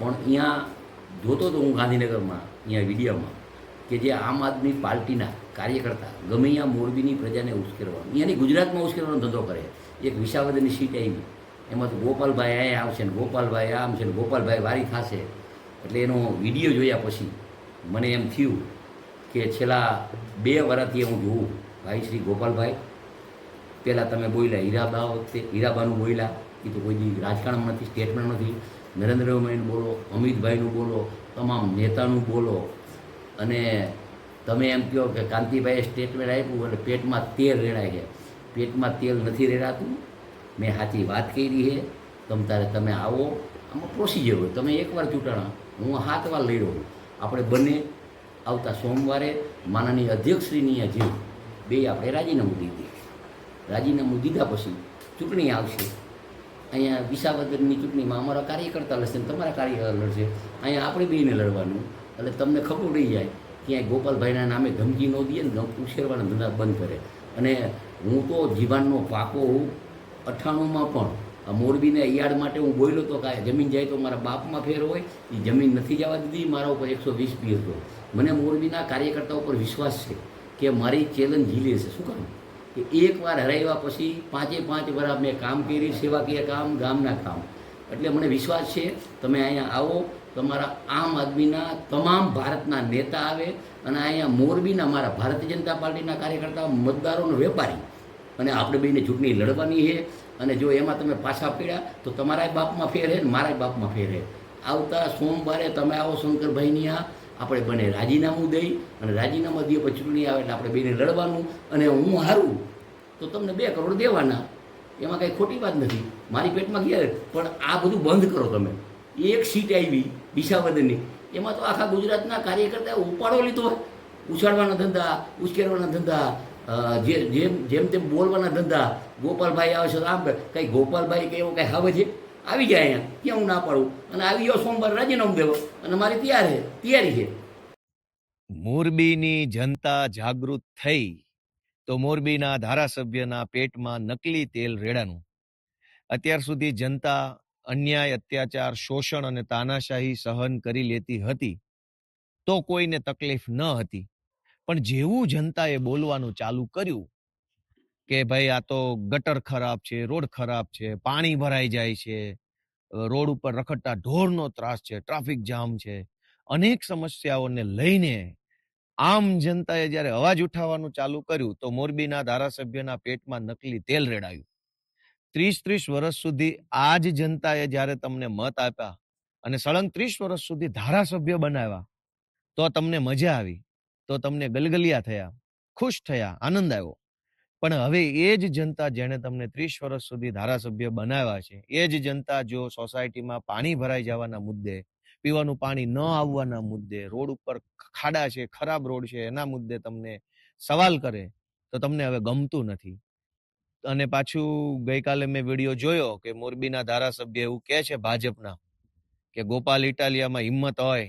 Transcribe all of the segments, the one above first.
પણ અહીંયા જોતો હતો હું ગાંધીનગરમાં, અહીંયા વિડીયોમાં, કે જે આમ આદમી પાર્ટીના કાર્યકર્તા ગમે અહીંયા મોરબીની પ્રજાને ઉશ્કેરવાનું અહીંયાની ગુજરાતમાં ઉશ્કેરવાનો ધંધો કરે. એક વિસાવદરની સીટ આવી. એમાં તો ગોપાલભાઈ અહીંયા આવશે ને ગોપાલભાઈ, આમ છે ને ગોપાલભાઈ વારી ખાશે એટલે એનો વીડિયો જોયા પછી મને એમ થયું કે છેલ્લા બે વર્ષથી હું જોઉં. ભાઈ શ્રી ગોપાલભાઈ, પહેલાં તમે બોલ્યા હીરાબા વખતે, હીરાબાનું બોલ્યા. એ તો કોઈ રાજકારણમાં નથી સ્ટેટમેન્ટ નથી. નરેન્દ્રભાઈનું બોલો, અમિતભાઈનું બોલો, તમામ નેતાનું બોલો. અને તમે એમ કહો કે કાંતિભાઈએ સ્ટેટમેન્ટ આપ્યું એટલે પેટમાં તેલ રેડાય છે. પેટમાં તેલ નથી રેડાતું. મેં સાચી વાત કરી છે. તમ તારે તમે આવો. આમાં પ્રોસિજર હોય. તમે એકવાર ચૂંટાણા. હું હાથ વાર રહ્યો આપણે બંને આવતા સોમવારે માનનીય અધ્યક્ષશ્રીની જેવું બે આપણે રાજીનામું દીધી. રાજીનામું દીધા પછી ચૂંટણી આવશે. અહીંયા વિસાવદરની ચૂંટણીમાં અમારા કાર્યકર્તા લડશે ને તમારા કાર્યકર્તા લડશે. અહીંયા આપણે બેને લડવાનું. એટલે તમને ખબર રહી જાય, ક્યાંય ગોપાલભાઈના નામે ધમકી ન દઈએ ને ઉછેરવાના ધંધા બંધ કરે. અને હું તો જીવાનનો પાકો હું અઠ્ઠાણુંમાં પણ. આ મોરબીને યાર્ડ માટે હું બોલ્યો તો કાંઈ જમીન જાય તો મારા બાપમાં ફેર હોય, એ જમીન નથી જવા દીધી, મારા ઉપર એકસો વીસ પી હતો. મને મોરબીના કાર્યકર્તા ઉપર વિશ્વાસ છે કે મારી ચેલેન્જ ઝીલી હશે. શું કામ? કે એકવાર હરાવ્યા પછી પાંચે પાંચ વર્ષ મેં કામ કરી, સેવાકીય કામ, ગામના કામ. એટલે મને વિશ્વાસ છે, તમે અહીંયા આવો, તમારા આમ આદમીના તમામ ભારતના નેતા આવે અને અહીંયા મોરબીના મારા ભારતીય જનતા પાર્ટીના કાર્યકર્તા, મતદારોનો વેપારી. અને આપણે બેને ચૂંટણી લડવાની છે અને જો એમાં તમે પાછા પીડ્યા, તો તમારાય બાપમાં ફેર હે ને મારાય બાપમાં ફેર હે. આવતા સોમવારે તમે આવો શંકરભાઈની આ આપણે બંને રાજીનામું દઈ અને રાજીનામા દઈએ પછી ચૂંટણી આવે એટલે આપણે બેને લડવાનું અને હું હારું, તો તમને બે કરોડ દેવાના. એમાં કાંઈ ખોટી વાત નથી. મારી પેટમાં ગયા પણ આ બધું બંધ કરો તમે. એક સીટ આવી વિસાવદરની. એમાં તો આખા ગુજરાતના કાર્યકર્તાએ ઉપાડો લીધો. ઉછાળવાના ધંધા, ઉશ્કેરવાના ધંધા જે, જેમ જેમ તેમ બોલવાના ધંધા. ગોપાલભાઈ આવે છે, તો આમ કંઈ ગોપાલભાઈ કે એવો કંઈ આવે છે? આવી જાય અહીંયા. ક્યાં હું ના પાડું. અને આવી ગયો સોમવાર રાજીનામું દેવો. અને મારી તૈયાર છે. તૈયારી છે. મોરબીની જનતા જાગૃત થઈ તો મોરબીના ધારાસભ્યના પેટમાં નકલી તેલ રેડાનું. અત્યાર સુધી જનતા અન્યાય, અત્યાચાર, શોષણ અને તાનાશાહી સહન કરી લેતી હતી તો કોઈને તકલીફ ન હતી. પણ જેવું જનતાએ બોલવાનું ચાલુ કર્યું કે ભાઈ આ તો ગટર ખરાબ છે, રોડ ખરાબ છે, પાણી ભરાઈ જાય છે રોડ ઉપર રખડતા ઢોરનો ત્રાસ છે, ટ્રાફિક જામ છે. અનેક સમસ્યાઓને લઈને આમ જનતાએ જ્યારે અવાજ ઉઠાવવાનું ચાલુ કર્યું તો મોરબીના ધારાસભ્યના પેટમાં નકલી તેલ રેડાયું. ત્રીસ ત્રીસ વર્ષ સુધી આ જ જનતાએ જ્યારે તમને મત આપ્યા અને સળંગ ત્રીસ વર્ષ સુધી ધારાસભ્ય બનાવ્યા તો તમને મજા આવી, તો તમને ગલગલિયા થયા, ખુશ થયા, આનંદ આવ્યો. પણ હવે એ જ જનતા જેણે તમને ત્રીસ વર્ષ સુધી ધારાસભ્ય બનાવ્યા છે એ જ જનતા જો સોસાયટીમાં પાણી ભરાઈ જવાના મુદ્દે પીવાનું પાણી ન આવવાના મુદ્દે રોડ ઉપર ખાડા છે ખરાબ રોડ છે એના મુદ્દે તમને સવાલ કરે તો તમને હવે ગમતું નથી. અને પાછું ગઈકાલે મેં વીડિયો જોયો કે મોરબીના ધારાસભ્ય એવું કહે છે ભાજપના કે ગોપાલ ઇટાલિયામાં હિંમત હોય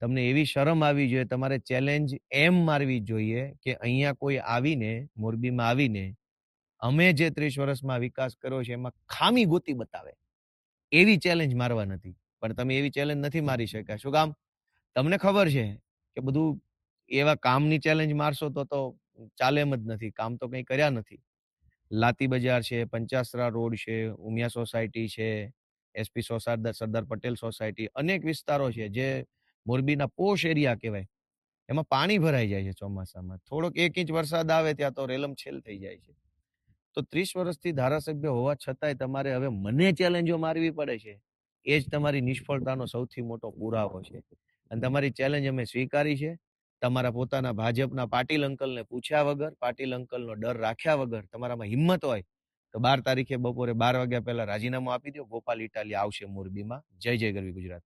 તમને એવી શરમ આવવી જોઈએ, તમારે ચેલેન્જ એમ મારવી જોઈએ કે અહીંયા કોઈ આવીને, મોરબીમાં આવીને, અમે જે ત્રીસ વર્ષમાં વિકાસ કર્યો છે, એમાં ખામી ગોતી બતાવે. એવી ચેલેન્જ મારવા નથી. પણ તમે એવી ચેલેન્જ નથી મારી શક્યા. શું કામ? તમને ખબર છે કે બધું એવા કામની ચેલેન્જ મારશો તો તો ચાલે એમ જ નથી. કામ તો કંઈ કર્યા નથી. લાતી બજાર છે, પંચાસરા રોડ છે, ઉમિયા સોસાયટી છે એસપી સોસાર સરદાર પટેલ સોસાયટી, અનેક વિસ્તારો છે, જે મોરબીના પોશ એરિયા કહેવાય. એમાં પાણી ભરાઈ જાય છે ચોમાસામાં. થોડોક એક ઇંચ વરસાદ આવે ત્યાં તો રેલમ છેલ થઈ જાય છે. તો ત્રીસ વર્ષથી ધારાસભ્ય હોવા છતાંય તમારે હવે મને ચેલેન્જો મારવી પડે છે. એ જ તમારી નિષ્ફળતાનો સૌથી મોટો પુરાવો છે. અને તમારી ચેલેન્જ અમે સ્વીકારી છે. તમારા પોતાના ભાજપના પાટીલ અંકલને પૂછ્યા વગર, પાટીલ અંકલનો ડર રાખ્યા વગર તમારામાં હિંમત હોય તો બાર તારીખે બપોરે બાર વાગ્યા પહેલા રાજીનામું આપી દો ગોપાલ ઇટાલી આવશે મોરબીમાં. જય જય ગરવી ગુજરાત.